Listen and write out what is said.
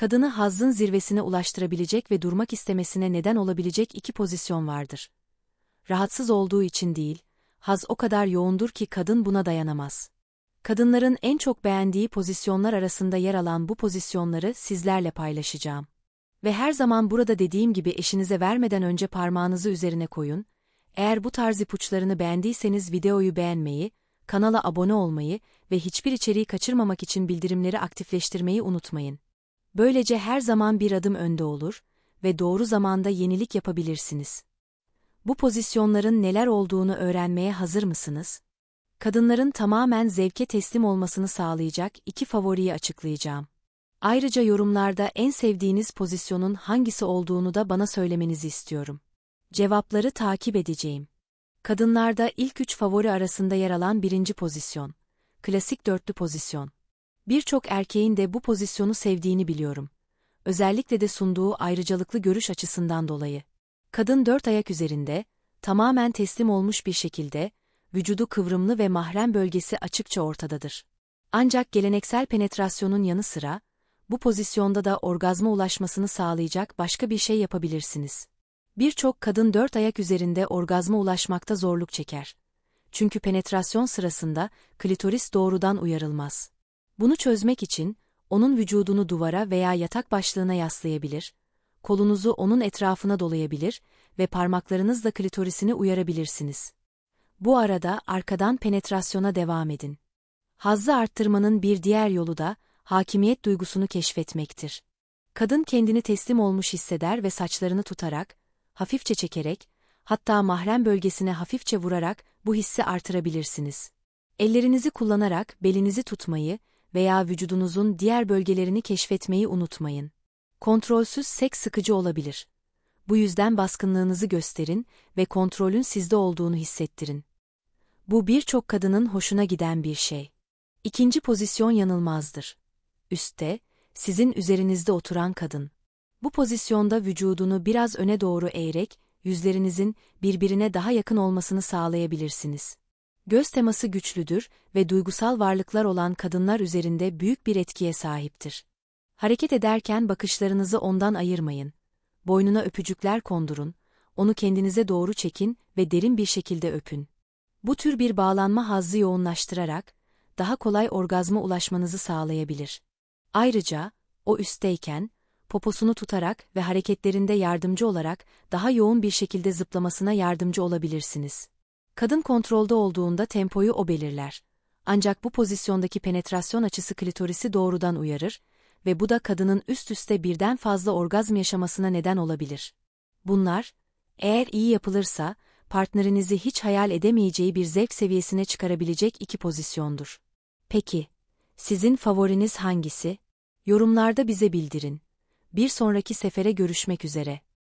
Kadını hazzın zirvesine ulaştırabilecek ve durmak istemesine neden olabilecek iki pozisyon vardır. Rahatsız olduğu için değil, haz o kadar yoğundur ki kadın buna dayanamaz. Kadınların en çok beğendiği pozisyonlar arasında yer alan bu pozisyonları sizlerle paylaşacağım. Ve her zaman burada dediğim gibi eşinize vermeden önce parmağınızı üzerine koyun. Eğer bu tarz ipuçlarını beğendiyseniz videoyu beğenmeyi, kanala abone olmayı ve hiçbir içeriği kaçırmamak için bildirimleri aktifleştirmeyi unutmayın. Böylece her zaman bir adım önde olur ve doğru zamanda yenilik yapabilirsiniz. Bu pozisyonların neler olduğunu öğrenmeye hazır mısınız? Kadınların tamamen zevke teslim olmasını sağlayacak iki favoriyi açıklayacağım. Ayrıca yorumlarda en sevdiğiniz pozisyonun hangisi olduğunu da bana söylemenizi istiyorum. Cevapları takip edeceğim. Kadınlarda ilk üç favori arasında yer alan birinci pozisyon. Klasik dörtlü pozisyon. Birçok erkeğin de bu pozisyonu sevdiğini biliyorum. Özellikle de sunduğu ayrıcalıklı görüş açısından dolayı. Kadın dört ayak üzerinde, tamamen teslim olmuş bir şekilde, vücudu kıvrımlı ve mahrem bölgesi açıkça ortadadır. Ancak geleneksel penetrasyonun yanı sıra, bu pozisyonda da orgazma ulaşmasını sağlayacak başka bir şey yapabilirsiniz. Birçok kadın dört ayak üzerinde orgazma ulaşmakta zorluk çeker. Çünkü penetrasyon sırasında klitoris doğrudan uyarılmaz. Bunu çözmek için, onun vücudunu duvara veya yatak başlığına yaslayabilir, kolunuzu onun etrafına dolayabilir ve parmaklarınızla klitorisini uyarabilirsiniz. Bu arada arkadan penetrasyona devam edin. Hazzı arttırmanın bir diğer yolu da, hakimiyet duygusunu keşfetmektir. Kadın kendini teslim olmuş hisseder ve saçlarını tutarak, hafifçe çekerek, hatta mahrem bölgesine hafifçe vurarak bu hissi artırabilirsiniz. Ellerinizi kullanarak belinizi tutmayı veya vücudunuzun diğer bölgelerini keşfetmeyi unutmayın. Kontrolsüz seks sıkıcı olabilir. Bu yüzden baskınlığınızı gösterin ve kontrolün sizde olduğunu hissettirin. Bu birçok kadının hoşuna giden bir şey. İkinci pozisyon yanılmazdır. Üste, sizin üzerinizde oturan kadın. Bu pozisyonda vücudunu biraz öne doğru eğerek, yüzlerinizin birbirine daha yakın olmasını sağlayabilirsiniz. Göz teması güçlüdür ve duygusal varlıklar olan kadınlar üzerinde büyük bir etkiye sahiptir. Hareket ederken bakışlarınızı ondan ayırmayın. Boynuna öpücükler kondurun, onu kendinize doğru çekin ve derin bir şekilde öpün. Bu tür bir bağlanma hazzı yoğunlaştırarak, daha kolay orgazma ulaşmanızı sağlayabilir. Ayrıca, o üstteyken, poposunu tutarak ve hareketlerinde yardımcı olarak daha yoğun bir şekilde zıplamasına yardımcı olabilirsiniz. Kadın kontrolde olduğunda tempoyu o belirler. Ancak bu pozisyondaki penetrasyon açısı klitorisi doğrudan uyarır ve bu da kadının üst üste birden fazla orgazm yaşamasına neden olabilir. Bunlar, eğer iyi yapılırsa, partnerinizi hiç hayal edemeyeceği bir zevk seviyesine çıkarabilecek iki pozisyondur. Peki, sizin favoriniz hangisi? Yorumlarda bize bildirin. Bir sonraki sefere görüşmek üzere.